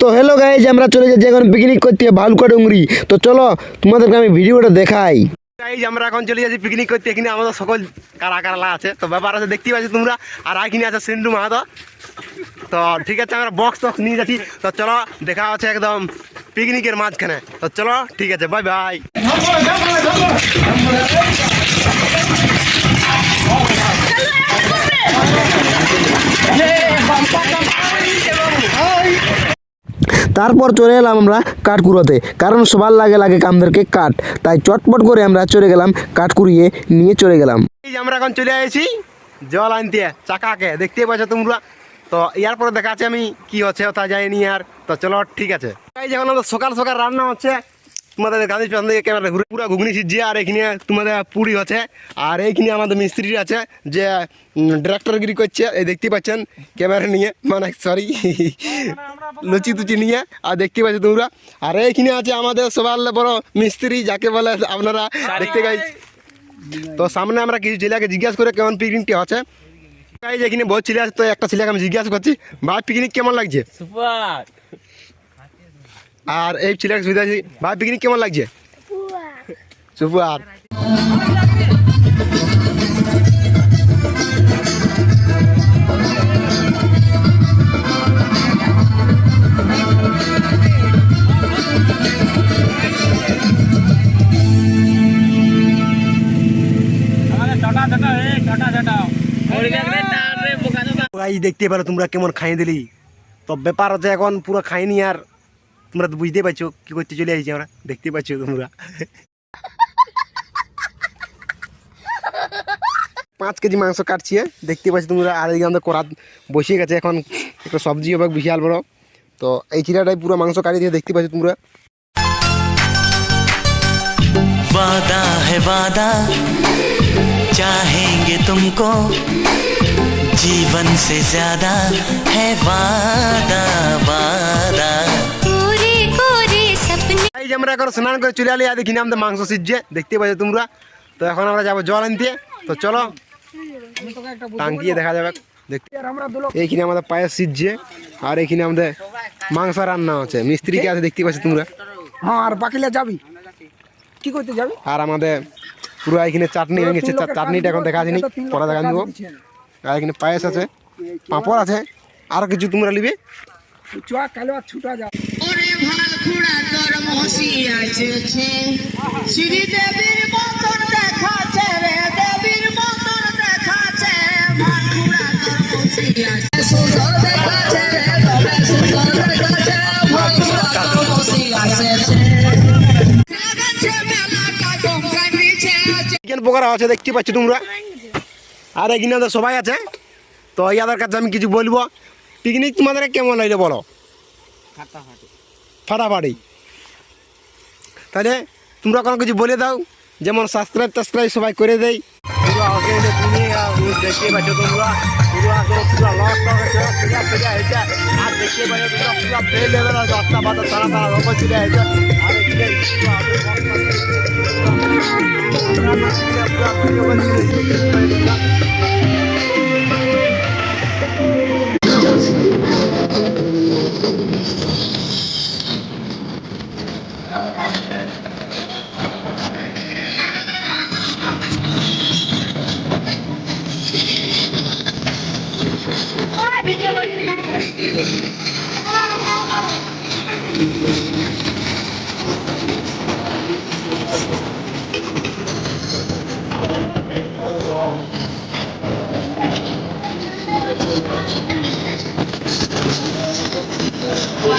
তো hello guys আমরা চলে যাচ্ছি এখন পিকনিক করতে ভালুকা ডুংরি তো চলো, তোমাদেরকে আমি ভিডিওটা দেখাই। গাইজ আমরা এখন চলে যাচ্ছি পিকনিক করতে, এখানে আমাদের সকল কারা কারা আছে। তো ব্যাপার আছে দেখতেই পাচ্ছি তোমরা, আর এখানে আছে সিন্ডু মাহাতো। তো ঠিক আছে, আমরা বক্স টক্স নিয়ে যাচ্ছি। তো চলো, দেখা হচ্ছে একদম পিকনিকের মাঝখানে। তো চলো, ঠিক আছে বাই বাই তারপর চলে এলাম আমরা কাঠ কুড়োতে কারণ সবার লাগে লাগে আমাদেরকে কাঠ। তাই চটপট করে আমরা চলে গেলাম কাঠ কুড়িয়ে নিয়ে চলে গেলাম। এই যে আমরা এখন চলে আসি জল আনতে, চাকাকে। দেখতে পাচ্ছ তোমরা। তো ইয়ার পরে দেখা আমি কি হচ্ছে তা যাইনি আর। তো চলো, ঠিক আছে। যখন আমাদের সকাল সকাল রান্না হচ্ছে। তোমাদের গান্ধী পেছন থেকে ক্যামেরা ঘুরে পুরো ঘুগনি সিজছে আর এখানে তোমাদের পুরি আছে। আর এইখানে আমাদের মিস্ত্রি আছে যে ডিরেক্টরগিরি করছে। এই দেখতে পাচ্ছেন ক্যামেরা নিয়ে। মানে সরি লুচি তুচি নিয়ে। আর দেখতে পাচ্ছ তোমরা। আর এইখানে আছে আমাদের সবার বড় মিস্ত্রি, যাকে বলে আপনারা দেখতে গাই তো সামনে আমরা কিছু ছেলেকে জিজ্ঞাসা করে কেমন পিকনিকটি গাইজ এখানে বহুত ছেলে আছে, তো একটা ছেলেকে আমি জিজ্ঞাসা করছি বা পিকনিক কেমন লাগছে? সুপার। আর এই ছেলেকে সুবিধা আছে ভাই পিকনিক কেমন লাগছে? দেখতে পারো তোমরা কেমন খাই দিলি। তো ব্যাপার হচ্ছে এখন পুরো খাইনি আর তোমরা তো বুঝতে পারছো কি করতে চলে আসছি আমরা দেখতে পাচ্ছ তোমরা পাঁচ কেজি মাংস কাটছি দেখতে পাচ্ছি তোমরা আর এদিকে আমাদের করাত বসিয়ে গেছে এখন একটা সবজি হবে বিশাল বড় তো এই চিরাটাই পুরো মাংস কাটিয়ে দিয়ে দেখতে পাচ্ছ তোমরা वादा है वादा चाहेंगे तुमको जीवन से ज्यादा है वादा वादा যে আমরা এখন স্নান করে চলে আলি আর দেখি আমাদের মাংস সিজছে দেখতে পাচ্ছ তোমরা? তো এখন আমরা যাব জল আনতে। তো চলো টাঙ্কিয়ে দেখা যাবে। দেখতে এইখানে আমাদের পায়ে সিজছে আর এইখানে আমাদের মাংস রান্না হচ্ছে। মিস্ত্রিকে আছে দেখতে পাচ্ছ তোমরা? হ্যাঁ আর বাকিলা যাবি? কি করতে যাবি? আর আমাদের পুরো এখানে চাটনি চা- চাটনিটা এখন দেখা যায়নি পরে দেখা দিব। আর এখানে পায়েস আছে পাঁপড় আছে আর কিছু তোমরা নিবে। চুয়া কালো আর ছুটা যা মতন রে দেবীর মতন তোর সুন্দর রে তবে সুন্দর তোর আছে। চিকেন পকোড়া আছে। দেখতে পাচ্ছ তোমরা? আর এখানে আমাদের সবাই আছে? তো ইয়াদের কাছে আমি কিছু বলব। পিকনিক তোমাদের কেমন লাগল বলো? ফাটাফাটি। তাহলে তোমরা কোনো কিছু বলে দাও যেমন সাবস্ক্রাইব টাবস্ক্রাইব সবাই করে দেই পুরো Thank you.